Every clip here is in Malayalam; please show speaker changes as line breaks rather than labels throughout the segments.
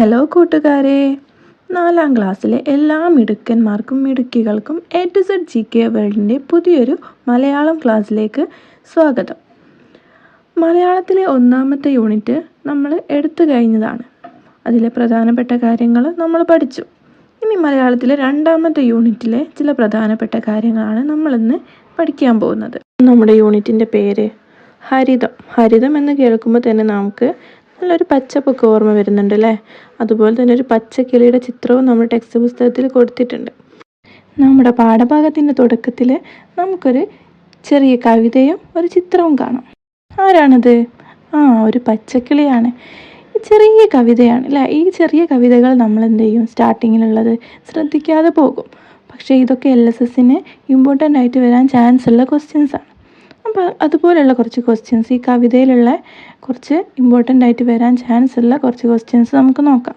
ഹലോ കൂട്ടുകാരെ. നാലാം ക്ലാസ്സിലെ എല്ലാ മിടുക്കന്മാർക്കും മിടുക്കികൾക്കും A to Z G K വേൾഡിന്റെ പുതിയൊരു മലയാളം ക്ലാസ്സിലേക്ക് സ്വാഗതം. മലയാളത്തിലെ ഒന്നാമത്തെ യൂണിറ്റ് നമ്മൾ എടുത്തു കഴിഞ്ഞതാണ്. അതിലെ പ്രധാനപ്പെട്ട കാര്യങ്ങൾ നമ്മൾ പഠിച്ചു. ഇനി മലയാളത്തിലെ രണ്ടാമത്തെ യൂണിറ്റിലെ ചില പ്രധാനപ്പെട്ട കാര്യങ്ങളാണ് നമ്മളിന്ന് പഠിക്കാൻ പോകുന്നത്. നമ്മുടെ യൂണിറ്റിന്റെ പേര് ഹരിതം. ഹരിതം എന്ന് കേൾക്കുമ്പോൾ തന്നെ നമുക്ക് നല്ലൊരു പച്ചപ്പൊക്കെ ഓർമ്മ വരുന്നുണ്ട് അല്ലേ അതുപോലെ തന്നെ ഒരു പച്ചക്കിളിയുടെ ചിത്രവും നമ്മൾ ടെക്സ്റ്റ് പുസ്തകത്തിൽ കൊടുത്തിട്ടുണ്ട്. നമ്മുടെ പാഠഭാഗത്തിന്റെ തുടക്കത്തിൽ നമുക്കൊരു ചെറിയ കവിതയും ഒരു ചിത്രവും കാണാം. ആരാണത്? ആ ഒരു പച്ചക്കിളിയാണ്. ചെറിയ കവിതയാണ് അല്ലേ ഈ ചെറിയ കവിതകൾ നമ്മൾ എന്ത് ചെയ്യും? സ്റ്റാർട്ടിങ്ങിലുള്ളത് ശ്രദ്ധിക്കാതെ പോകും. പക്ഷേ ഇതൊക്കെ എൽ എസ് എസിന് ഇമ്പോർട്ടന്റ് ആയിട്ട് വരാൻ ചാൻസ് ഉള്ള ക്വസ്റ്റ്യൻസാണ് അപ്പോൾ അതുപോലെയുള്ള കുറച്ച് ക്വസ്റ്റ്യൻസ് ഈ കവിതയിലുള്ള കുറച്ച് ഇമ്പോർട്ടന്റ് ആയിട്ട് വരാൻ ചാൻസ് ഉള്ള കുറച്ച് ക്വസ്റ്റ്യൻസ് നമുക്ക് നോക്കാം.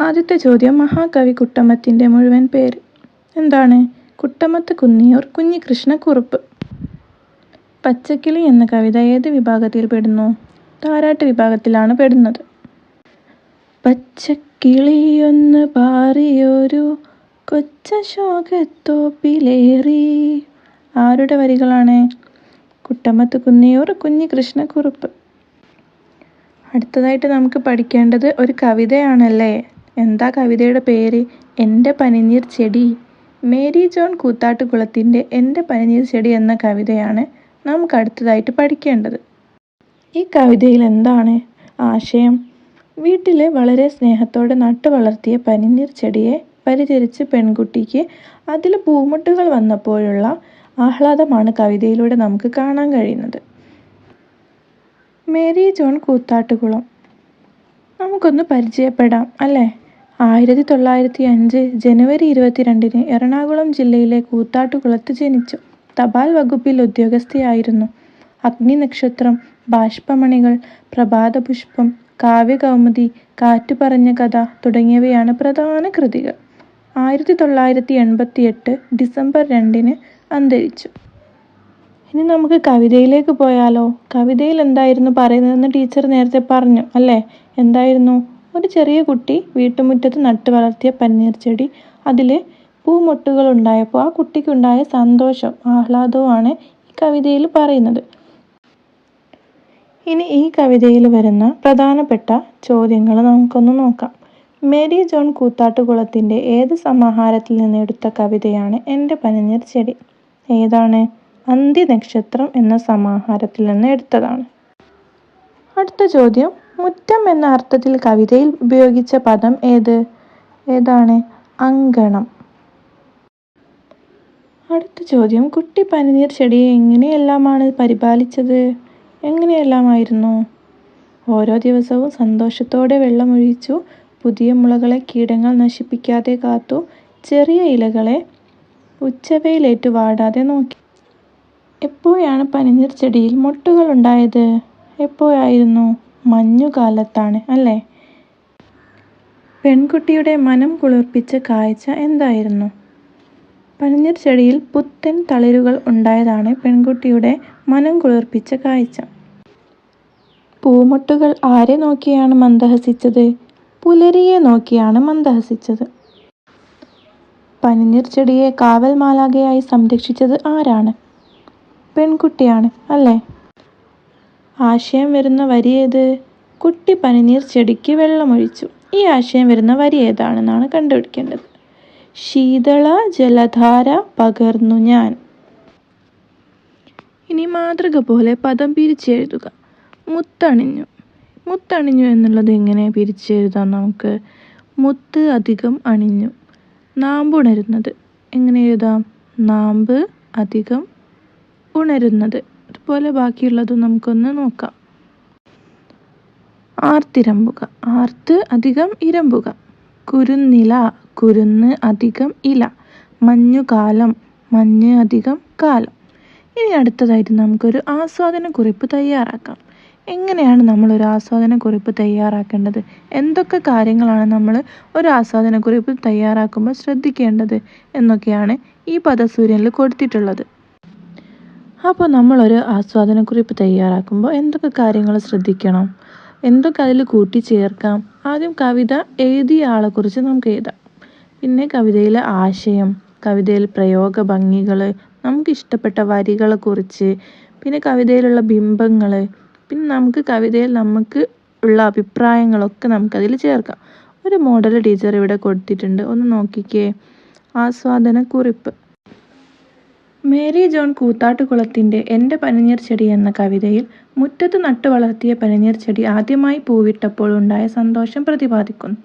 ആദ്യത്തെ ചോദ്യം മഹാകവി കുട്ടമത്തിന്റെ മുഴുവൻ പേര് എന്താണ്? കുട്ടമ്മത്ത് കുന്നിയൂർ കുഞ്ഞികൃഷ്ണക്കുറുപ്പ്. പച്ചക്കിളി എന്ന കവിത ഏത് വിഭാഗത്തിൽ പെടുന്നു? താരാട്ട് വിഭാഗത്തിലാണ് പെടുന്നത്. പച്ചക്കിളിയൊന്ന് പാറിയൊരു കൊച്ച ശോകത്തോപ്പിലേറി ആരുടെ വരികളാണ്? കുട്ടമ്മത്ത് കുന്നിയൂർ കുഞ്ഞികൃഷ്ണക്കുറുപ്പ് അടുത്തതായിട്ട് നമുക്ക് പഠിക്കേണ്ടത് ഒരു കവിതയാണല്ലേ? എന്താ കവിതയുടെ പേര്? എന്റെ പനിനീർ ചെടി. മേരി ജോൺ കൂത്താട്ടുകുളത്തിന്റെ എന്റെ പനിനീർ ചെടി എന്ന കവിതയാണ് നമുക്ക് അടുത്തതായിട്ട് പഠിക്കേണ്ടത്. ഈ കവിതയിൽ എന്താണ് ആശയം? വീട്ടിൽ വളരെ സ്നേഹത്തോടെ നട്ടു വളർത്തിയ പനിനീർ ചെടിയെ പരിചരിച്ച് പെൺകുട്ടിക്ക് അതിൽ പൂമുട്ടുകൾ വന്നപ്പോഴുള്ള ആഹ്ലാദമാണ് കവിതയിലൂടെ നമുക്ക് കാണാൻ കഴിയുന്നത്. മേരി ജോൺ കൂത്താട്ടുകുളം. നമുക്കൊന്ന് പരിചയപ്പെടാം അല്ലേ? ആയിരത്തി തൊള്ളായിരത്തി അഞ്ച് ജനുവരി ഇരുപത്തിരണ്ടിന് എറണാകുളം ജില്ലയിലെ കൂത്താട്ടുകുളത്ത് ജനിച്ചു. തപാൽ വകുപ്പിൽ ഉദ്യോഗസ്ഥയായിരുന്നു. അഗ്നി നക്ഷത്രം ബാഷ്പമണികൾ പ്രഭാതപുഷ്പം കാവ്യകൗമുദി കാറ്റു പറഞ്ഞ കഥ തുടങ്ങിയവയാണ് പ്രധാന കൃതികൾ. ആയിരത്തി തൊള്ളായിരത്തി എൺപത്തി എട്ട് ഡിസംബർ രണ്ടിന് അന്തരിച്ചു. ഇനി നമുക്ക് കവിതയിലേക്ക് പോയാലോ? കവിതയിൽ എന്തായിരുന്നു പറയുന്നതെന്ന് ടീച്ചർ നേരത്തെ പറഞ്ഞു അല്ലേ? എന്തായിരുന്നു? ഒരു ചെറിയ കുട്ടി വീട്ടുമുറ്റത്ത് നട്ടു വളർത്തിയ പന്നീർ ചെടി. അതിൽ പൂമൊട്ടുകൾ ഉണ്ടായപ്പോൾ ആ കുട്ടിക്കുണ്ടായ സന്തോഷം ആഹ്ലാദവുമാണ് ഈ കവിതയിൽ പറയുന്നത്. ഇനി ഈ കവിതയിൽ വരുന്ന പ്രധാനപ്പെട്ട ചോദ്യങ്ങൾ നമുക്കൊന്ന് നോക്കാം. മേരി ജോൺ കൂത്താട്ടുകുളത്തിന്റെ ഏത് സമാഹാരത്തിൽ നിന്ന് എടുത്ത കവിതയാണ് എന്റെ പനിനീർ ചെടി? ഏതാണ്? അന്ത്യനക്ഷത്രം എന്ന സമാഹാരത്തിൽ നിന്ന് എടുത്തതാണ്. അടുത്ത ചോദ്യം മുറ്റം എന്ന അർത്ഥത്തിൽ കവിതയിൽ ഉപയോഗിച്ച പദം ഏത്? ഏതാണ്? അങ്കണം. അടുത്ത ചോദ്യം കുട്ടി പനിനീർ ചെടിയെ എങ്ങനെയെല്ലാമാണ് പരിപാലിച്ചത്? എങ്ങനെയെല്ലാമായിരുന്നു? ഓരോ ദിവസവും സന്തോഷത്തോടെ വെള്ളമൊഴിച്ചു പുതിയ മുളകളെ കീടങ്ങൾ നശിപ്പിക്കാതെ കാത്തു ചെറിയ ഇലകളെ ഉച്ചവെയിലേറ്റു വാടാതെ നോക്കി. എപ്പോഴാണ് പനിനീർ ചെടിയിൽ മൊട്ടുകൾ ഉണ്ടായത് എപ്പോഴായിരുന്നു? മഞ്ഞുകാലത്താണ് അല്ലേ? പെൺകുട്ടിയുടെ മനം കുളിർപ്പിച്ച കാഴ്ച എന്തായിരുന്നു? പനിനീർ ചെടിയിൽ പുത്തൻ തളിരുകൾ ഉണ്ടായതാണ് പെൺകുട്ടിയുടെ മനം കുളിർപ്പിച്ച കാഴ്ച. പൂമൊട്ടുകൾ ആരെ നോക്കിയാണ് മന്ദഹസിച്ചത്? പുലരിയെ നോക്കിയാണ് മന്ദഹസിച്ചത്. പനിനീർ ചെടിയെ കാവൽ മാലാകയായി സംരക്ഷിച്ചത് ആരാണ്? പെൺകുട്ടിയാണ് അല്ലേ? ആശയം വരുന്ന വരി ഏത്? കുട്ടി പനിനീർ ചെടിക്ക് വെള്ളമൊഴിച്ചു. ഈ ആശയം വരുന്ന വരി ഏതാണെന്നാണ് കണ്ടുപിടിക്കേണ്ടത്. ശീതള ജലധാര പകർന്നു ഞാൻ. ഇനി മാതൃക പോലെ പദം പിരിച്ചെഴുതുക മുത്തണിഞ്ഞു. മുത്തണിഞ്ഞു എന്നുള്ളത് എങ്ങനെ പിരിച്ചെഴുതാം നമുക്ക്? മുത്ത് അധികം അണിഞ്ഞു. നാമ്പുണരുന്നത്. എങ്ങനെ എഴുതാം? നാമ്പ് അധികം ഉണരുന്നത്. അതുപോലെ ബാക്കിയുള്ളതും നമുക്കൊന്ന് നോക്കാം. ആർത്തിരമ്പുക. ആർത്ത് അധികം ഇരമ്പുക. കുരുന്നില. കുരുന്ന് അധികം ഇല. മഞ്ഞുകാലം. മഞ്ഞ് അധികം കാലം. ഇനി അടുത്തതായിട്ട് നമുക്കൊരു ആസ്വാദന കുറിപ്പ് തയ്യാറാക്കാം. എങ്ങനെയാണ് നമ്മൾ ഒരു ആസ്വാദന കുറിപ്പ് തയ്യാറാക്കേണ്ടത്? എന്തൊക്കെ കാര്യങ്ങളാണ് നമ്മൾ ഒരു ആസ്വാദന കുറിപ്പ് തയ്യാറാക്കുമ്പോൾ ശ്രദ്ധിക്കേണ്ടത് എന്നൊക്കെയാണ് ഈ പദസൂര്യനിൽ കൊടുത്തിട്ടുള്ളത്. അപ്പോൾ നമ്മളൊരു ആസ്വാദന കുറിപ്പ് തയ്യാറാക്കുമ്പോൾ എന്തൊക്കെ കാര്യങ്ങൾ ശ്രദ്ധിക്കണം? എന്തൊക്കെ അതിൽ കൂട്ടിച്ചേർക്കാം ആദ്യം കവിത എഴുതിയ ആളെക്കുറിച്ച് നമുക്ക് എഴുതാം. പിന്നെ കവിതയിലെ ആശയം കവിതയിൽ പ്രയോഗ ഭംഗികൾ നമുക്ക് ഇഷ്ടപ്പെട്ട വരികളെക്കുറിച്ച് പിന്നെ കവിതയിലുള്ള ബിംബങ്ങൾ പിന്നെ നമുക്ക് കവിതയിൽ നമുക്ക് ഉള്ള അഭിപ്രായങ്ങളൊക്കെ നമുക്കതിൽ ചേർക്കാം. ഒരു മോഡൽ ടീച്ചർ ഇവിടെ കൊടുത്തിട്ടുണ്ട്. ഒന്ന് നോക്കിക്കേ. ആസ്വാദന കുറിപ്പ് മേരി ജോൺ കൂത്താട്ടുകുളത്തിന്റെ എന്റെ പനിനീർ ചെടി എന്ന കവിതയിൽ മുറ്റത്ത് നട്ടു വളർത്തിയ പനിനീർ ചെടി ആദ്യമായി പൂവിട്ടപ്പോൾ ഉണ്ടായ സന്തോഷം പ്രതിപാദിക്കുന്നു.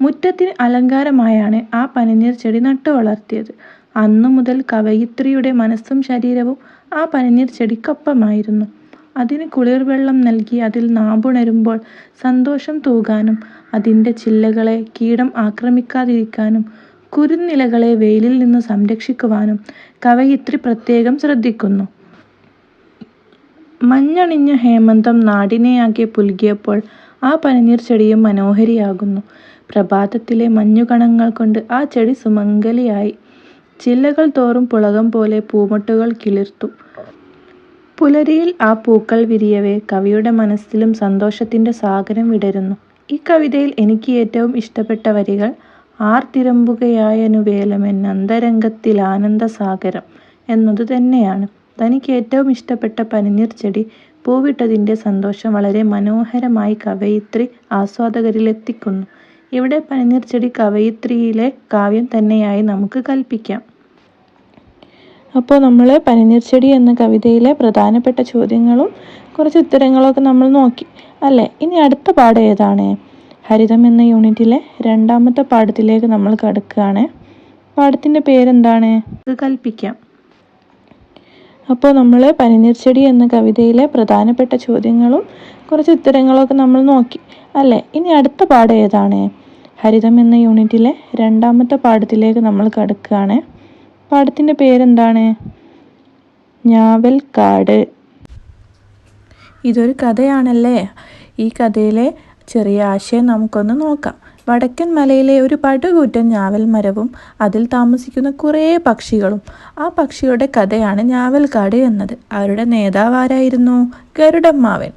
മുറ്റത്തിന് അലങ്കാരമായാണ് ആ പനിനീർ ചെടി നട്ടു വളർത്തിയത്. അന്നു മുതൽ കവയിത്രിയുടെ മനസ്സും ശരീരവും ആ പനിനീർ ചെടിക്കൊപ്പമായിരുന്നു. അതിന് കുളിർവെള്ളം നൽകി അതിൽ നാമ്പുണരുമ്പോൾ സന്തോഷം തൂകാനും അതിന്റെ ചില്ലകളെ കീടം ആക്രമിക്കാതിരിക്കാനും കുരുന്നിലകളെ വെയിലിൽ നിന്ന് സംരക്ഷിക്കുവാനും കവയിത്രി പ്രത്യേകം ശ്രദ്ധിക്കുന്നു. മഞ്ഞണിഞ്ഞ ഹേമന്തം നാടിനെയാകെ പുൽകിയപ്പോൾ ആ പനിനീർ ചെടിയും മനോഹരിയാകുന്നു. പ്രഭാതത്തിലെ മഞ്ഞുകണങ്ങൾ കൊണ്ട് ആ ചെടി സുമംഗലിയായി. ചില്ലകൾ തോറും പുളകം പോലെ പൂമൊട്ടുകൾ കിളിർത്തു. പുലരിയിൽ ആ പൂക്കൾ വിരിയവേ കവിയുടെ മനസ്സിലും സന്തോഷത്തിന്റെ സാഗരം വിടരുന്നു. ഈ കവിതയിൽ എനിക്ക് ഏറ്റവും ഇഷ്ടപ്പെട്ട വരികൾ ആർത്തിരമ്പുകയായനുവേലമെൻ അന്തരംഗത്തിൽ ആനന്ദസാഗരം എന്നതു തന്നെയാണ്. തനിക്ക് ഏറ്റവും ഇഷ്ടപ്പെട്ട പനിനീർ ചെടി പൂവിട്ടതിന്റെ സന്തോഷം വളരെ മനോഹരമായി കവയിത്രി ആസ്വാദകരിലെത്തിക്കുന്നു. ഇവിടെ പനിനീർ ചെടി കവയിത്രിയിലെ കാവ്യം തന്നെയായി നമുക്ക് കൽപ്പിക്കാം. അപ്പോൾ നമ്മൾ പനിനീർ ചെടി എന്ന കവിതയിലെ പ്രധാനപ്പെട്ട ചോദ്യങ്ങളും കുറച്ച് ഉത്തരങ്ങളൊക്കെ നമ്മൾ നോക്കി. അല്ലേ? ഇനി അടുത്ത പാഠം ഏതാണ്? ഹരിതം എന്ന യൂണിറ്റിലെ രണ്ടാമത്തെ പാഠത്തിലേക്ക് നമ്മൾ കടക്കുകയാണ്. പാഠത്തിന്റെ പേരെന്താണ്? കൽപ്പിക്കാം. അപ്പോൾ നമ്മൾ പനിനീർ ചെടി എന്ന കവിതയിലെ പ്രധാനപ്പെട്ട ചോദ്യങ്ങളും കുറച്ച് ഉത്തരങ്ങളൊക്കെ നമ്മൾ നോക്കി. അല്ലേ? ഇനി അടുത്ത പാഠം ഏതാണ്? ഹരിതം എന്ന യൂണിറ്റിലെ രണ്ടാമത്തെ പാഠത്തിലേക്ക് നമ്മൾ കടക്കുകയാണ്. പാഠത്തിന്റെ പേരെന്താണ്? ഞാവൽ കാട് ഇതൊരു കഥയാണല്ലേ? ഈ കഥയിലെ ചെറിയ ആശയം നമുക്കൊന്ന് നോക്കാം. വടക്കൻ മലയിലെ ഒരു പടുകൂറ്റൻ ഞാവൽ മരവും അതിൽ താമസിക്കുന്ന കുറേ പക്ഷികളും. ആ പക്ഷിയുടെ കഥയാണ് ഞാവൽക്കാട് എന്നത്. അവരുടെ നേതാവ് ആരായിരുന്നു? ഗരുഡമ്മാവൻ.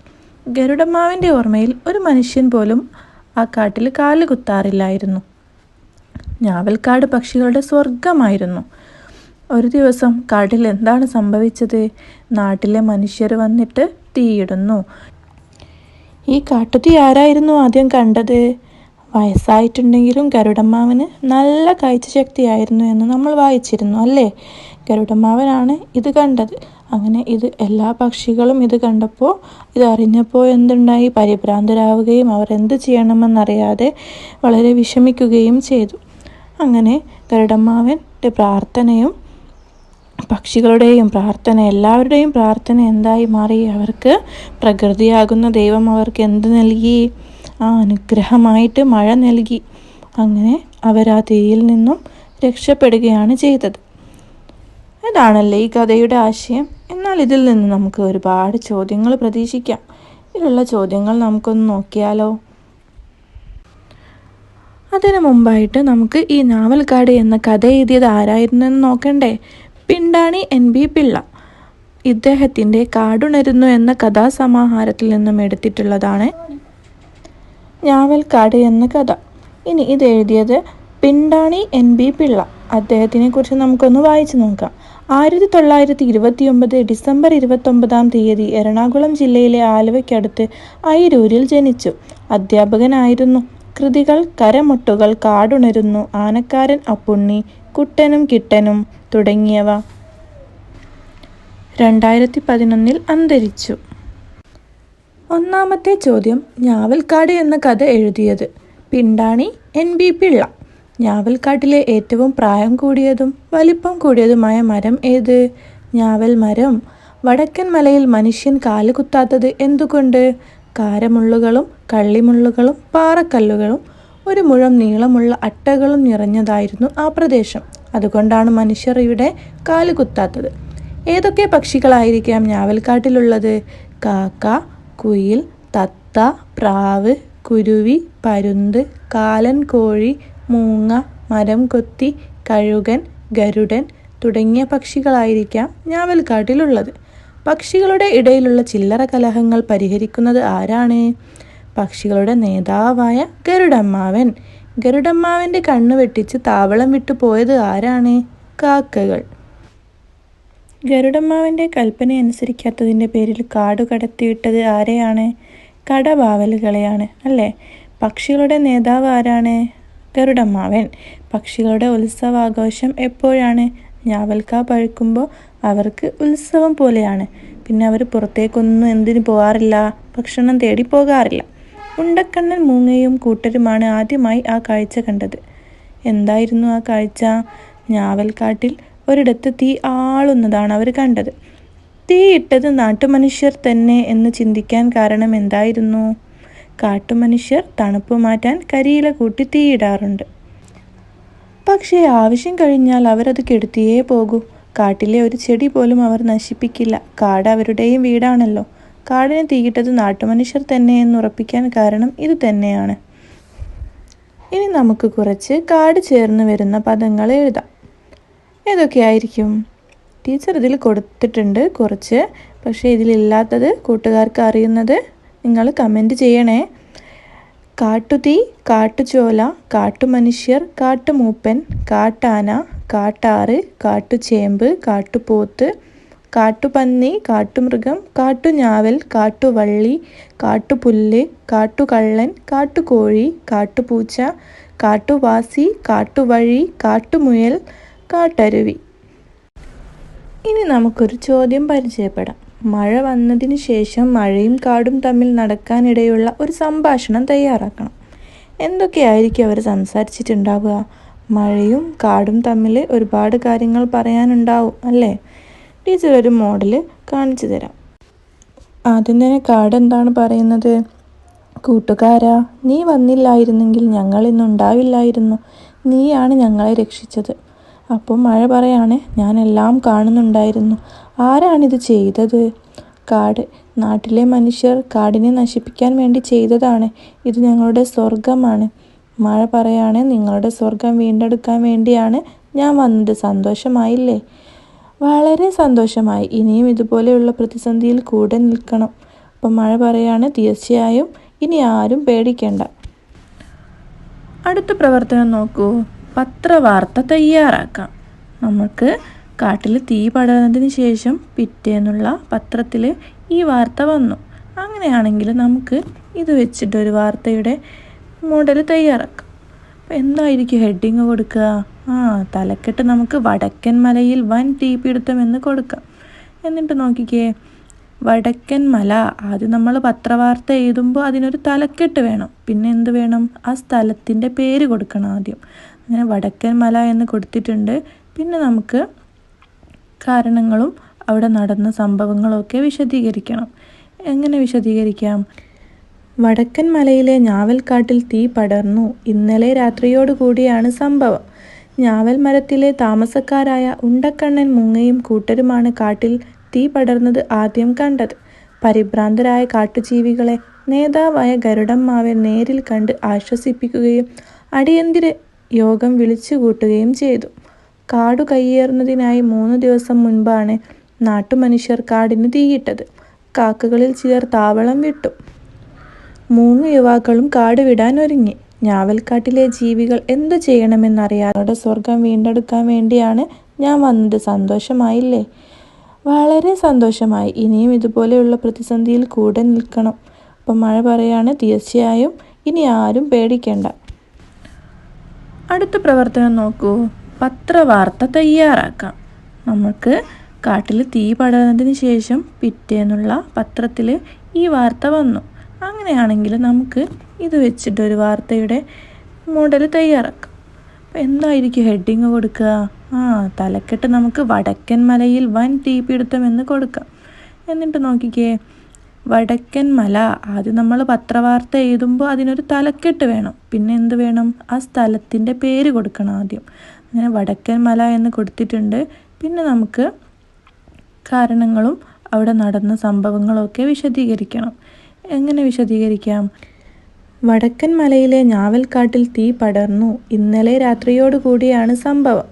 ഗരുഡമ്മാവന്റെ ഓർമ്മയിൽ ഒരു മനുഷ്യൻ പോലും ആ കാട്ടിൽ കാൽ കുത്താറില്ലായിരുന്നു. ഞാവൽക്കാട് പക്ഷികളുടെ സ്വർഗമായിരുന്നു ഒരു ദിവസം കാട്ടിൽ എന്താണ് സംഭവിച്ചത്? നാട്ടിലെ മനുഷ്യർ വന്നിട്ട് തീയിടുന്നു. ഈ കാട്ടുതീ ആരായിരുന്നു ആദ്യം കണ്ടത്? വയസ്സായിട്ടുണ്ടെങ്കിലും ഗരുഡമ്മാവന് നല്ല കാഴ്ചശക്തിയായിരുന്നു എന്ന് നമ്മൾ വായിച്ചിരുന്നു അല്ലേ? ഗരുഡമ്മാവനാണ് ഇത് കണ്ടത്. അങ്ങനെ ഇത് എല്ലാ പക്ഷികളും ഇത് കണ്ടപ്പോൾ ഇത് എന്തുണ്ടായി? പരിഭ്രാന്തരാവുകയും അവർ എന്ത് ചെയ്യണമെന്നറിയാതെ വളരെ വിഷമിക്കുകയും ചെയ്തു. അങ്ങനെ ഗരുഡമ്മാവന്റെ പ്രാർത്ഥനയും പക്ഷികളുടെയും പ്രാർത്ഥന എല്ലാവരുടെയും പ്രാർത്ഥന എന്തായി മാറി? അവർക്ക് പ്രകൃതിയാകുന്ന ദൈവം അവർക്ക് എന്ത് നൽകി? ആ അനുഗ്രഹമായിട്ട് മഴ നൽകി. അങ്ങനെ അവർ ആ തീയിൽ നിന്നും രക്ഷപ്പെടുകയാണ് ചെയ്തത്. ഇതാണല്ലേ ഈ കഥയുടെ ആശയം. എന്നാൽ ഇതിൽ നിന്ന് നമുക്ക് ഒരുപാട് ചോദ്യങ്ങൾ പ്രതീക്ഷിക്കാം. ഇതിലുള്ള ചോദ്യങ്ങൾ നമുക്കൊന്ന് നോക്കിയാലോ? അതിനു മുമ്പായിട്ട് നമുക്ക് ഈ നാവൽക്കാട് എന്ന കഥ എഴുതിയത് ആരായിരുന്നു എന്ന് നോക്കണ്ടേ? Pindani N B Pillai. ഇദ്ദേഹത്തിന്റെ കാടുണരുന്നു എന്ന കഥാസമാഹാരത്തിൽ നിന്നും എടുത്തിട്ടുള്ളതാണ് ഞാവൽക്കാട് എന്ന കഥ. ഇനി ഇത് എഴുതിയത് പിണ്ടാണി എൻ ബി പിള്ള. അദ്ദേഹത്തിനെ കുറിച്ച് നമുക്കൊന്ന് വായിച്ചു നോക്കാം. ആയിരത്തി തൊള്ളായിരത്തി ഇരുപത്തി ഒമ്പത് ഡിസംബർ ഇരുപത്തൊമ്പതാം തീയതി എറണാകുളം ജില്ലയിലെ ആലുവയ്ക്കടുത്ത് ഐരൂരിൽ ജനിച്ചു. അധ്യാപകനായിരുന്നു. കൃതികൾ കരമുട്ടുകൾ കാടുണരുന്നു. ആനക്കാരൻ അപ്പുണ്ണി കുട്ടനും കിട്ടനും തുടങ്ങിയവ. രണ്ടായിരത്തി പതിനൊന്നിൽ അന്തരിച്ചു. ഒന്നാമത്തെ ചോദ്യം ഞാവൽക്കാട് എന്ന കഥ എഴുതിയത്. Pindani N B Pillai. ഞാവൽക്കാട്ടിലെ ഏറ്റവും പ്രായം കൂടിയതും വലിപ്പം കൂടിയതുമായ മരം ഏത്? ഞാവൽ മരം. വടക്കൻ മലയിൽ മനുഷ്യൻ കാലുകുത്താത്തത് എന്തുകൊണ്ട്? കാരമുള്ളുകളും കള്ളിമുള്ളുകളും പാറക്കല്ലുകളും. ഒരു മുഴം നീളമുള്ള അട്ടകളും നിറഞ്ഞതായിരുന്നു ആ പ്രദേശം. അതുകൊണ്ടാണ് മനുഷ്യർ ഇവിടെ കാലുകുത്താത്തത് ഏതൊക്കെ പക്ഷികളായിരിക്കാം ഞാവൽക്കാട്ടിലുള്ളത്? കാക്ക കുയിൽ തത്ത പ്രാവ് കുരുവി പരുന്ത് കാലൻ കോഴി മൂങ്ങ മരം കൊത്തി കഴുകൻ ഗരുഡൻ തുടങ്ങിയ പക്ഷികളായിരിക്കാം ഞാവൽക്കാട്ടിലുള്ളത്. പക്ഷികളുടെ ഇടയിലുള്ള ചില്ലറ കലഹങ്ങൾ പരിഹരിക്കുന്നത് ആരാണ്? പക്ഷികളുടെ നേതാവായ ഗരുഡമ്മാവൻ. ഗരുഡമ്മാവന്റെ കണ്ണു വെട്ടിച്ച് താവളം വിട്ടു പോയത് ആരാണ്? കാക്കകൾ. ഗരുഡമ്മാവിന്റെ കൽപ്പന അനുസരിക്കാത്തതിന്റെ പേരിൽ കാട് കടത്തിവിട്ടത് ആരെയാണ്? കടവാവലുകളെയാണ് അല്ലേ? പക്ഷികളുടെ നേതാവ് ആരാണ്? ഗരുഡമ്മാവൻ. പക്ഷികളുടെ ഉത്സവാഘോഷം എപ്പോഴാണ്? ഞാവൽക്കാ പഴുക്കുമ്പോൾ അവർക്ക് ഉത്സവം പോലെയാണ്. പിന്നെ അവർ പുറത്തേക്കൊന്നും എന്തിനു പോകാറില്ല? ഭക്ഷണം തേടി പോകാറില്ല. ഉണ്ടക്കണ്ണൻ മൂങ്ങയും കൂട്ടരുമാണ് ആദ്യമായി ആ കാഴ്ച കണ്ടത്. എന്തായിരുന്നു ആ കാഴ്ച? ഞാവൽക്കാട്ടിൽ ഒരിടത്ത് തീ ആളുന്നതാണ് അവർ കണ്ടത്. തീ ഇട്ടത് നാട്ടുമനുഷ്യർ തന്നെ എന്ന് ചിന്തിക്കാൻ കാരണം എന്തായിരുന്നു? കാട്ടുമനുഷ്യർ തണുപ്പ് മാറ്റാൻ കരിയില കൂട്ടി തീയിടാറുണ്ട് പക്ഷേ ആവശ്യം കഴിഞ്ഞാൽ അവരത് കെടുത്തിയേ പോകൂ. കാട്ടിലെ ഒരു ചെടി പോലും അവർ നശിപ്പിക്കില്ല. കാട് അവരുടെയും വീടാണല്ലോ. കാടിന് തീയിട്ടത് നാട്ടുമനുഷ്യർ തന്നെ എന്ന് ഉറപ്പിക്കാൻ കാരണം ഇത് തന്നെയാണ്. ഇനി നമുക്ക് കുറച്ച് കാട് ചേർന്ന് വരുന്ന പദങ്ങൾ എഴുതാം. ഏതൊക്കെയായിരിക്കും? ടീച്ചർ ഇതിൽ കൊടുത്തിട്ടുണ്ട് കുറച്ച് പക്ഷേ ഇതിലില്ലാത്തത് കൂട്ടുകാർക്ക് അറിയുന്നത് നിങ്ങൾ കമന്റ് ചെയ്യണേ. കാട്ടുതീ കാട്ടുചോല കാട്ടുമനുഷ്യർ കാട്ടുമൂപ്പൻ കാട്ടാന കാട്ടാറ് കാട്ടുചേമ്പ് കാട്ടുപോത്ത് കാട്ടുപന്നി കാട്ടുമൃഗം കാട്ടുഞാവൽ കാട്ടുവള്ളി കാട്ടുപുല്ല് കാട്ടുകള്ളൻ കാട്ടുകോഴി കാട്ടുപൂച്ച കാട്ടുവാസി കാട്ടുവഴി കാട്ടുമുയൽ കാട്ടരുവി. ഇനി നമുക്കൊരു ചോദ്യം പരിചയപ്പെടാം. മഴ വന്നതിന് ശേഷം മഴയും കാടും തമ്മിൽ നടക്കാനിടയുള്ള ഒരു സംഭാഷണം തയ്യാറാക്കണം. എന്തൊക്കെയായിരിക്കും അവർ സംസാരിച്ചിട്ടുണ്ടാവുക? മഴയും കാടും തമ്മിൽ ഒരുപാട് കാര്യങ്ങൾ പറയാനുണ്ടാവും അല്ലേ? ടീച്ചർ ഒരു മോഡൽ കാണിച്ചു തരാം. ആദ്യം തന്നെ കാട് എന്താണ് പറയുന്നത്? കൂട്ടുകാരാ നീ വന്നില്ലായിരുന്നെങ്കിൽ ഞങ്ങൾ ഇന്നുണ്ടാവില്ലായിരുന്നു നീയാണ് ഞങ്ങളെ രക്ഷിച്ചത്. അപ്പം മഴ പറയാണ് ഞാനെല്ലാം കാണുന്നുണ്ടായിരുന്നു. ആരാണിത് ചെയ്തത്? കാട് നാട്ടിലെ മനുഷ്യർ കാടിനെ നശിപ്പിക്കാൻ വേണ്ടി ചെയ്തതാണ്. ഇത് ഞങ്ങളുടെ സ്വർഗമാണ്. മഴ പറയാണ് നിങ്ങളുടെ സ്വർഗം വീണ്ടെടുക്കാൻ വേണ്ടിയാണ് ഞാൻ വന്നത്. സന്തോഷമായില്ലേ? വളരെ സന്തോഷമായി. ഇനിയും ഇതുപോലെയുള്ള പ്രതിസന്ധിയിൽ കൂടെ നിൽക്കണം. അപ്പം മഴ പറയാണ് തീർച്ചയായും ഇനി ആരും പേടിക്കേണ്ട. അടുത്ത പ്രവർത്തനം നോക്കൂ. പത്രവാർത്ത തയ്യാറാക്കാം. നമുക്ക് കാട്ടിൽ തീ പടർന്നതിന് ശേഷം പിറ്റേന്നുള്ള പത്രത്തിൽ ഈ വാർത്ത വന്നു. അങ്ങനെയാണെങ്കിൽ നമുക്ക് ഇത് വെച്ചിട്ടൊരു വാർത്തയുടെ മോഡൽ തയ്യാറാക്കാം. അപ്പോൾ എന്തായിരിക്കും ഹെഡിങ് കൊടുക്കുക? ആ തലക്കെട്ട് നമുക്ക് വടക്കൻ മലയിൽ വൻ തീപിടുത്തം എന്ന് കൊടുക്കാം. എന്നിട്ട് നോക്കിക്കേ വടക്കൻ മല ആദ്യം നമ്മൾ പത്രവാർത്ത എഴുതുമ്പോൾ അതിനൊരു തലക്കെട്ട് വേണം. പിന്നെ എന്ത് വേണം? ആ സ്ഥലത്തിന്റെ പേര് കൊടുക്കണം ആദ്യം. അങ്ങനെ വടക്കൻ മല എന്ന് കൊടുത്തിട്ടുണ്ട്. പിന്നെ നമുക്ക് കാരണങ്ങളും അവിടെ നടന്ന സംഭവങ്ങളൊക്കെ വിശദീകരിക്കണം. എങ്ങനെ വിശദീകരിക്കാം? വടക്കൻ മലയിലെ ഞാവൽക്കാട്ടിൽ തീ പടർന്നു. ഇന്നലെ രാത്രിയോടുകൂടിയാണ് സംഭവം. ഞാവൽ മരത്തിലെ താമസക്കാരായ ഉണ്ടക്കണ്ണൻ മുങ്ങയും കൂട്ടരുമാണ് കാട്ടിൽ തീ പടർന്നത് ആദ്യം കണ്ടത്. പരിഭ്രാന്തരായ കാട്ടുജീവികളെ നേതാവായ ഗരുഡമ്മാവൻ നേരിൽ കണ്ട് ആശ്വസിപ്പിക്കുകയും അടിയന്തിര യോഗം വിളിച്ചു കൂട്ടുകയും ചെയ്തു. കാടു കയ്യേറുന്നതിനായി മൂന്ന് ദിവസം മുൻപാണ് നാട്ടുമനുഷ്യർ കാടിന് തീയിട്ടത്. കാക്കകളിൽ ചിലർ താവളം വിട്ടു. മൂന്ന് യുവാക്കളും കാട് വിടാൻ ഒരുങ്ങി ഞാവൽക്കാട്ടിലെ ജീവികൾ എന്തു ചെയ്യണമെന്നറിയാതെ സ്വർഗം വീണ്ടെടുക്കാൻ വേണ്ടിയാണ് ഞാൻ വന്നത്. സന്തോഷമായില്ലേ? വളരെ സന്തോഷമായി. ഇനിയും ഇതുപോലെയുള്ള പ്രതിസന്ധിയിൽ കൂടെ നിൽക്കണം. അപ്പം മഴ പറയാണ്. തീർച്ചയായും ഇനി ആരും പേടിക്കേണ്ട. അടുത്ത പ്രവർത്തനം നോക്കൂ. പത്രവാർത്ത തയ്യാറാക്കാം. നമുക്ക് കാട്ടിൽ തീ പടർന്നതിന് ശേഷം പിറ്റേന്നുള്ള പത്രത്തിൽ ഈ വാർത്ത വന്നു. അങ്ങനെയാണെങ്കിൽ നമുക്ക് ഇത് വെച്ചിട്ട് ഒരു വാർത്തയുടെ മോഡൽ തയ്യാറാക്കാം. അപ്പോൾ എന്തായിരിക്കും ഹെഡിങ് കൊടുക്കുക? ആ തലക്കെട്ട് നമുക്ക് വടക്കൻ മലയിൽ വൻ തീപിടുത്തം എന്ന് കൊടുക്കാം. എന്നിട്ട് നോക്കിക്കേ വടക്കൻ മല ആദ്യം നമ്മൾ പത്രവാർത്ത എഴുതുമ്പോൾ അതിനൊരു തലക്കെട്ട് വേണം. പിന്നെ എന്ത് വേണം? ആ സ്ഥലത്തിന്റെ പേര് കൊടുക്കണം ആദ്യം. അങ്ങനെ വടക്കൻ മല എന്ന് കൊടുത്തിട്ടുണ്ട്. പിന്നെ നമുക്ക് കാരണങ്ങളും അവിടെ നടന്ന സംഭവങ്ങളൊക്കെ വിശദീകരിക്കണം. എങ്ങനെ വിശദീകരിക്കാം? വടക്കൻ മലയിലെ ഞാവൽക്കാട്ടിൽ തീ പടർന്നു. ഇന്നലെ രാത്രിയോടുകൂടിയാണ് സംഭവം.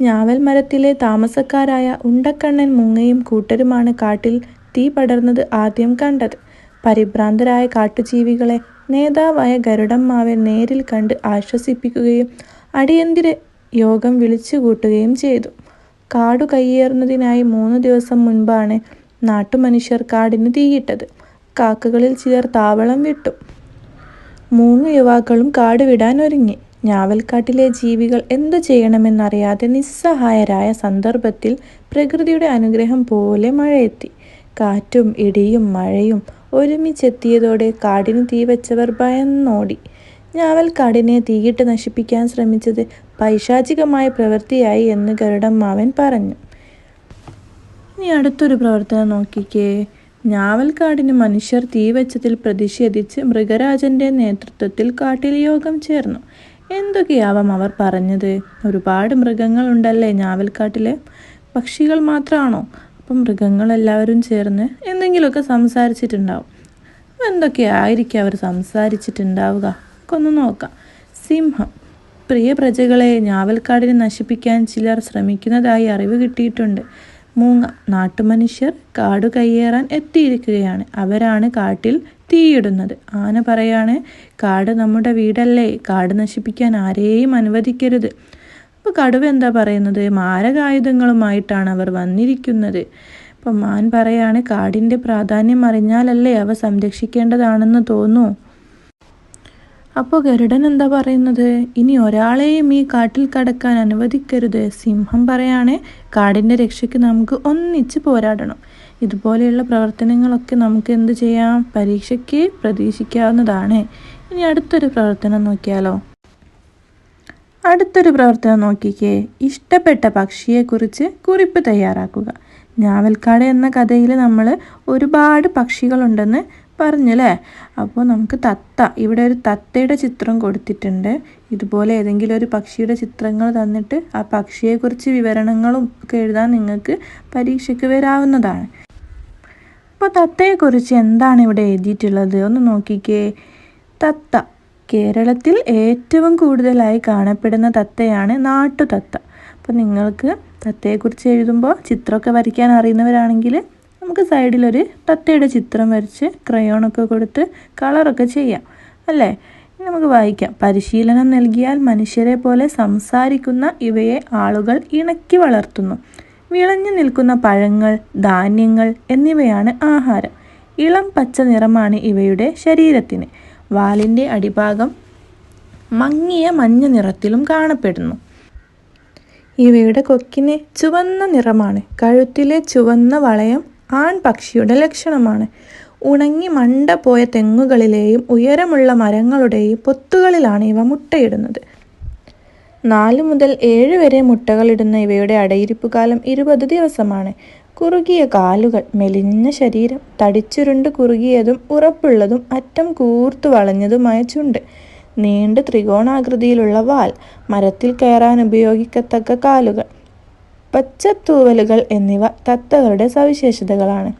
ഞാവൽ മരത്തിലെ താമസക്കാരായ ഉണ്ടക്കണ്ണൻ മുങ്ങയും കൂട്ടരുമാണ് കാട്ടിൽ തീ പടർന്നത് ആദ്യം കണ്ടത്. പരിഭ്രാന്തരായ കാട്ടുജീവികളെ നേതാവായ ഗരുഡമ്മാവൻ നേരിൽ കണ്ട് ആശ്വസിപ്പിക്കുകയും അടിയന്തിര യോഗം വിളിച്ചു കൂട്ടുകയും ചെയ്തു. കാടു കയ്യേറുന്നതിനായി മൂന്ന് ദിവസം മുൻപാണ് നാട്ടുമനുഷ്യർ കാടിന് തീയിട്ടത്. കാക്കകളിൽ ചിലർ താവളം വിട്ടു. മൂന്ന് യുവാക്കളും കാട് വിടാൻ ഒരുങ്ങി. ഞാവൽക്കാട്ടിലെ ജീവികൾ എന്തു ചെയ്യണമെന്നറിയാതെ നിസ്സഹായരായ സന്ദർഭത്തിൽ പ്രകൃതിയുടെ അനുഗ്രഹം പോലെ മഴയെത്തി കാറ്റും ഇടിയും മഴയും ഒരുമിച്ചെത്തിയതോടെ കാടിന് തീവച്ചവർ ഭയന്നോടി. ഞാവൽക്കാടിനെ തീയിട്ട് നശിപ്പിക്കാൻ ശ്രമിച്ചത് പൈശാചികമായ പ്രവൃത്തിയായി എന്ന് ഗരുഡമ്മാവൻ പറഞ്ഞു. ഇനി അടുത്തൊരു പ്രവർത്തനം നോക്കിക്കേ. ഞാവൽക്കാടിന് മനുഷ്യർ തീവച്ചതിൽ പ്രതിഷേധിച്ച് മൃഗരാജന്റെ നേതൃത്വത്തിൽ കാട്ടിൽ യോഗം ചേർന്നു. എന്തൊക്കെയാവാം അവർ പറഞ്ഞത്? ഒരുപാട് മൃഗങ്ങളുണ്ടല്ലേ ഞാവൽക്കാട്ടിലെ? പക്ഷികൾ മാത്രമാണോ അപ്പം മൃഗങ്ങളെല്ലാവരും ചേർന്ന് എന്തെങ്കിലുമൊക്കെ സംസാരിച്ചിട്ടുണ്ടാവും. എന്തൊക്കെയായിരിക്കും അവർ സംസാരിച്ചിട്ടുണ്ടാവുക? ഒക്കെ ഒന്ന് നോക്കാം. സിംഹം. പ്രിയ പ്രജകളെ ഞാവൽക്കാടിനെ നശിപ്പിക്കാൻ ചിലർ ശ്രമിക്കുന്നതായി അറിവ് കിട്ടിയിട്ടുണ്ട്. മൂങ്ങ നാട്ടുമനുഷ്യർ കാട് കയ്യേറാൻ എത്തിയിരിക്കുകയാണ്. അവരാണ് കാട്ടിൽ തീയിടുന്നത്. ആന പറയാണ് കാട് നമ്മുടെ വീടല്ലേ? കാട് നശിപ്പിക്കാൻ ആരെയും അനുവദിക്കരുത്. അപ്പോൾ കടുവ എന്താ പറയുന്നത്? മാരകായുധങ്ങളുമായിട്ടാണ് അവർ വന്നിരിക്കുന്നത്. അപ്പം മാൻ പറയാണ് കാടിന്റെ പ്രാധാന്യം അറിഞ്ഞാലല്ലേ അവ സംരക്ഷിക്കേണ്ടതാണെന്ന് തോന്നൂ. അപ്പോൾ ഗരുഡൻ എന്താ പറയുന്നത്? ഇനി ഒരാളെയും ഈ കാട്ടിൽ കടക്കാൻ അനുവദിക്കരുത്. സിംഹം പറയാണ് കാടിന്റെ രക്ഷയ്ക്ക് നമുക്ക് ഒന്നിച്ച് പോരാടണം. ഇതുപോലെയുള്ള പ്രവർത്തനങ്ങളൊക്കെ നമുക്ക് എന്ത് ചെയ്യാം? പരീക്ഷയ്ക്ക് പ്രതീക്ഷിക്കാവുന്നതാണ്. ഇനി അടുത്തൊരു പ്രവർത്തനം നോക്കിയാലോ? അടുത്തൊരു പ്രവർത്തനം നോക്കിക്കേ. ഇഷ്ടപ്പെട്ട പക്ഷിയെക്കുറിച്ച് കുറിപ്പ് തയ്യാറാക്കുക. ഞാവൽക്കാട് എന്ന കഥയിൽ നമ്മൾ ഒരുപാട് പക്ഷികളുണ്ടെന്ന് പറഞ്ഞല്ലേ? അപ്പോൾ നമുക്ക് തത്ത. ഇവിടെ ഒരു തത്തയുടെ ചിത്രം കൊടുത്തിട്ടുണ്ട്. ഇതുപോലെ ഏതെങ്കിലും ഒരു പക്ഷിയുടെ ചിത്രങ്ങൾ തന്നിട്ട് ആ പക്ഷിയെക്കുറിച്ച് വിവരണങ്ങളും ഒക്കെ എഴുതാൻ നിങ്ങൾക്ക് പരീക്ഷയ്ക്ക് വരാവുന്നതാണ്. അപ്പോൾ തത്തയെക്കുറിച്ച് എന്താണ് ഇവിടെ എഴുതിയിട്ടുള്ളത്? ഒന്ന് നോക്കിക്കേ. തത്ത. കേരളത്തിൽ ഏറ്റവും കൂടുതലായി കാണപ്പെടുന്ന തത്തയാണ് നാട്ടുതത്ത. അപ്പോൾ നിങ്ങൾക്ക് തത്തയെക്കുറിച്ച് എഴുതുമ്പോൾ ചിത്രമൊക്കെ വരയ്ക്കാൻ അറിയുന്നവരാണെങ്കിൽ നമുക്ക് സൈഡിലൊരു തത്തയുടെ ചിത്രം വരച്ച് ക്രയോണൊക്കെ കൊടുത്ത് കളറൊക്കെ ചെയ്യാം അല്ലേ? നമുക്ക് വായിക്കാം. പരിശീലനം നൽകിയാൽ മനുഷ്യരെ പോലെ സംസാരിക്കുന്ന ഇവയെ ആളുകൾ ഇണക്കി വളർത്തുന്നു. വിളഞ്ഞു നിൽക്കുന്ന പഴങ്ങൾ ധാന്യങ്ങൾ എന്നിവയാണ് ആഹാരം. ഇളം പച്ച നിറമാണ് ഇവയുടെ ശരീരത്തിന്. വാലിന്റെ അടിഭാഗം മങ്ങിയ മഞ്ഞ നിറത്തിലും കാണപ്പെടുന്നു. ഇവയുടെ കൊക്കിന് ചുവന്ന നിറമാണ്. കഴുത്തിലെ ചുവന്ന വളയം ആൺ പക്ഷിയുടെ ലക്ഷണമാണ്. ഉണങ്ങി മണ്ട പോയ തെങ്ങുകളിലെയും ഉയരമുള്ള മരങ്ങളുടെയും പൊത്തുകളിലാണ് ഇവ മുട്ടയിടുന്നത്. നാല് മുതൽ ഏഴ് വരെ മുട്ടകളിടുന്ന ഇവയുടെ അടയിരിപ്പ് കാലം ഇരുപത് ദിവസമാണ്. കുറുകിയ കാലുകൾ മെലിഞ്ഞ ശരീരം തടിച്ചുരുണ്ട് കുറുകിയതും ഉറപ്പുള്ളതും അറ്റം കൂർത്തു വളഞ്ഞതുമായ ചുണ്ട് നീണ്ട ത്രികോണാകൃതിയിലുള്ള വാൽ മരത്തിൽ കയറാൻ ഉപയോഗിക്കത്തക്ക കാലുകൾ പച്ചത്തൂവലുകൾ എന്നിവ തത്തകളുടെ സവിശേഷതകളാണ്.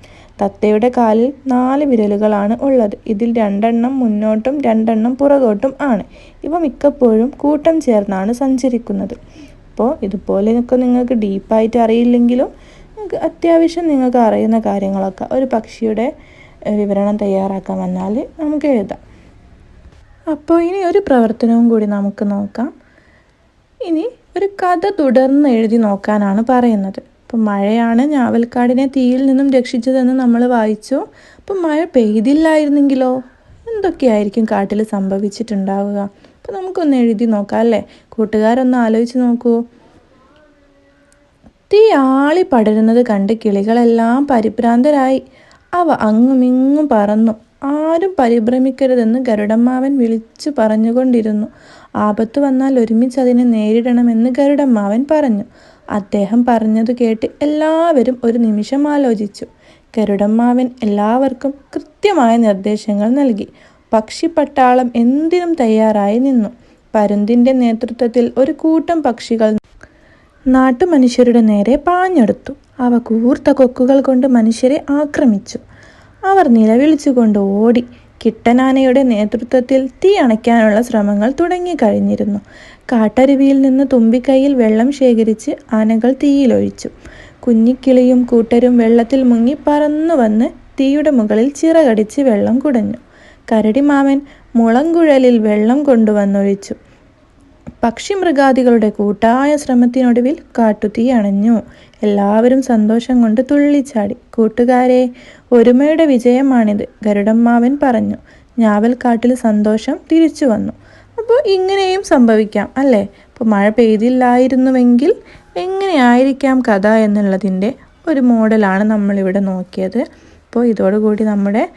തത്തയുടെ കാലിൽ നാല് വിരലുകളാണ് ഉള്ളത്. ഇതിൽ രണ്ടെണ്ണം മുന്നോട്ടും രണ്ടെണ്ണം പുറകോട്ടും ആണ്. ഇവ മിക്കപ്പോഴും കൂട്ടം ചേർന്നാണ് സഞ്ചരിക്കുന്നത്. അപ്പോൾ ഇതുപോലെയൊക്കെ നിങ്ങൾക്ക് ഡീപ്പായിട്ട് അറിയില്ലെങ്കിലും അത്യാവശ്യം നിങ്ങൾക്ക് അറിയുന്ന കാര്യങ്ങളൊക്കെ ഒരു പക്ഷിയുടെ വിവരണം തയ്യാറാക്കാൻ വന്നാൽ നമുക്ക് എഴുതാം. അപ്പോൾ ഇനി ഒരു പ്രവർത്തനവും കൂടി നമുക്ക് നോക്കാം. ഇനി ഒരു കഥ തുടർന്ന് എഴുതി നോക്കാനാണ് പറയുന്നത്. അപ്പം മഴയാണ് ഞാവൽക്കാടിനെ തീയിൽ നിന്നും രക്ഷിച്ചതെന്ന് നമ്മൾ വായിച്ചു. അപ്പം മഴ പെയ്തില്ലായിരുന്നെങ്കിലോ? എന്തൊക്കെയായിരിക്കും കാട്ടിൽ സംഭവിച്ചിട്ടുണ്ടാവുക? അപ്പം നമുക്കൊന്ന് എഴുതി നോക്കാം അല്ലേ? കൂട്ടുകാരൊന്ന് ആലോചിച്ച് നോക്കൂ. തീ ആളി പടരുന്നത് കണ്ട് കിളികളെല്ലാം പരിഭ്രാന്തരായി. അവ അങ്ങുമിങ്ങും പറന്നു. ആരും പരിഭ്രമിക്കരുതെന്ന് ഗരുഡമ്മാവൻ വിളിച്ചു പറഞ്ഞുകൊണ്ടിരുന്നു. ആപത്ത് വന്നാൽ ഒരുമിച്ച് അതിനെ നേരിടണമെന്ന് ഗരുഡമ്മാവൻ പറഞ്ഞു. അദ്ദേഹം പറഞ്ഞത് കേട്ട് എല്ലാവരും ഒരു നിമിഷം ആലോചിച്ചു. ഗരുഡമ്മാവൻ എല്ലാവർക്കും കൃത്യമായ നിർദ്ദേശങ്ങൾ നൽകി. പക്ഷിപ്പട്ടാളം എന്തിനും തയ്യാറായി നിന്നു. പരുന്തിന്റെ നേതൃത്വത്തിൽ ഒരു കൂട്ടം പക്ഷികൾ നാട്ടുമനുഷ്യരുടെ നേരെ പാഞ്ഞെടുത്തു. അവ കൂർത്ത കൊക്കുകൾ കൊണ്ട് മനുഷ്യരെ ആക്രമിച്ചു. അവർ നിലവിളിച്ചുകൊണ്ട് ഓടി. കിട്ടനാനയുടെ നേതൃത്വത്തിൽ തീ അണയ്ക്കാനുള്ള ശ്രമങ്ങൾ തുടങ്ങിക്കഴിഞ്ഞിരുന്നു കാട്ടരുവിയിൽ നിന്ന് തുമ്പിക്കൈയിൽ വെള്ളം ശേഖരിച്ച് ആനകൾ തീയിലൊഴിച്ചു കുഞ്ഞിക്കിളിയും കൂട്ടരും വെള്ളത്തിൽ മുങ്ങി പറന്നു വന്ന് തീയുടെ മുകളിൽ ചിറകടിച്ച് വെള്ളം കുടഞ്ഞു. കരടിമാമൻ മുളങ്കുഴലിൽ വെള്ളം കൊണ്ടുവന്നൊഴിച്ചു. പക്ഷിമൃഗാദികളുടെ കൂട്ടായ ശ്രമത്തിനൊടുവിൽ കാട്ടുതീ അണഞ്ഞു. എല്ലാവരും സന്തോഷം കൊണ്ട് തുള്ളിച്ചാടി. കൂട്ടുകാരെ ഒരുമയുടെ വിജയമാണിത് ഗരുഡമ്മാവൻ പറഞ്ഞു. ഞാവൽക്കാട്ടിൽ സന്തോഷം തിരിച്ചു വന്നു. അപ്പോൾ ഇങ്ങനെയും സംഭവിക്കാം അല്ലേ? ഇപ്പോൾ മഴ പെയ്തില്ലായിരുന്നുവെങ്കിൽ എങ്ങനെയായിരിക്കാം കഥ എന്നുള്ളതിന്റെ ഒരു മോഡലാണ് നമ്മളിവിടെ നോക്കിയത്. അപ്പോൾ ഇതോടുകൂടി നമ്മുടെ